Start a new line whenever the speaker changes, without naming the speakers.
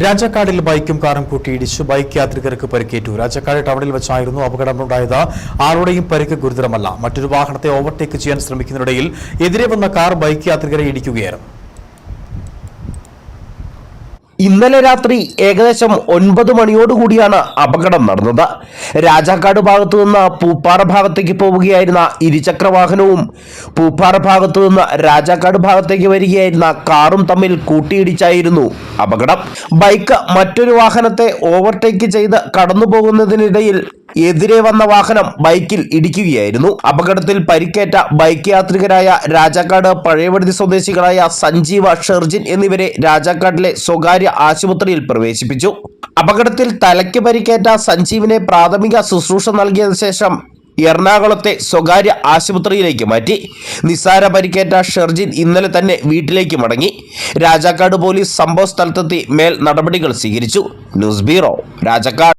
രാജാക്കാടിൽ ബൈക്കും കാറും കൂട്ടിയിടിച്ചു. ബൈക്ക് യാത്രികർക്ക് പരിക്കേറ്റു. രാജാക്കാട് ടൗണിൽ വെച്ചായിരുന്നു അപകടമുണ്ടായത്. ആരുടെയും പരിക്ക് ഗുരുതരമല്ല. മറ്റൊരു വാഹനത്തെ ഓവർടേക്ക് ചെയ്യാൻ ശ്രമിക്കുന്നതിനിടയിൽ എതിരെ വന്ന കാർ ബൈക്ക് യാത്രികരെ ഇടിക്കുകയായിരുന്നു.
ഇന്നലെ രാത്രി ഏകദേശം ഒൻപത് മണിയോടുകൂടിയാണ് അപകടം നടന്നത്. രാജാക്കാട് ഭാഗത്തു നിന്ന് പൂപ്പാറ ഭാഗത്തേക്ക് പോവുകയായിരുന്ന ഇരുചക്ര വാഹനവും പൂപ്പാറ ഭാഗത്തു നിന്ന് രാജാക്കാട് ഭാഗത്തേക്ക് വരികയായിരുന്ന കാറും തമ്മിൽ കൂട്ടിയിടിച്ചായിരുന്നു അപകടം. ബൈക്ക് മറ്റൊരു വാഹനത്തെ ഓവർടേക്ക് ചെയ്ത് കടന്നു പോകുന്നതിനിടയിൽ എതിരെ വന്ന വാഹനം ബൈക്കിൽ ഇടിക്കുകയായിരുന്നു. അപകടത്തിൽ പരിക്കേറ്റ ബൈക്ക് യാത്രികരായ രാജാക്കാട് പഴയവടതി സ്വദേശികളായ സഞ്ജീവ ഷെർജിൻ എന്നിവരെ രാജാക്കാട്ടിലെ സ്വകാര്യ ആശുപത്രിയിൽ പ്രവേശിപ്പിച്ചു. അപകടത്തിൽ തലയ്ക്ക് പരിക്കേറ്റ സഞ്ജീവിനെ പ്രാഥമിക ശുശ്രൂഷ നൽകിയതിനു ശേഷം എറണാകുളത്തെ സ്വകാര്യ ആശുപത്രിയിലേക്ക് മാറ്റി. നിസ്സാര പരിക്കേറ്റ ഷെർജിൻ ഇന്നലെ തന്നെ വീട്ടിലേക്ക് മടങ്ങി. രാജാക്കാട് പോലീസ് സംഭവ സ്ഥലത്തെത്തി മേൽ നടപടികൾ സ്വീകരിച്ചു. News bureau Rajakkad.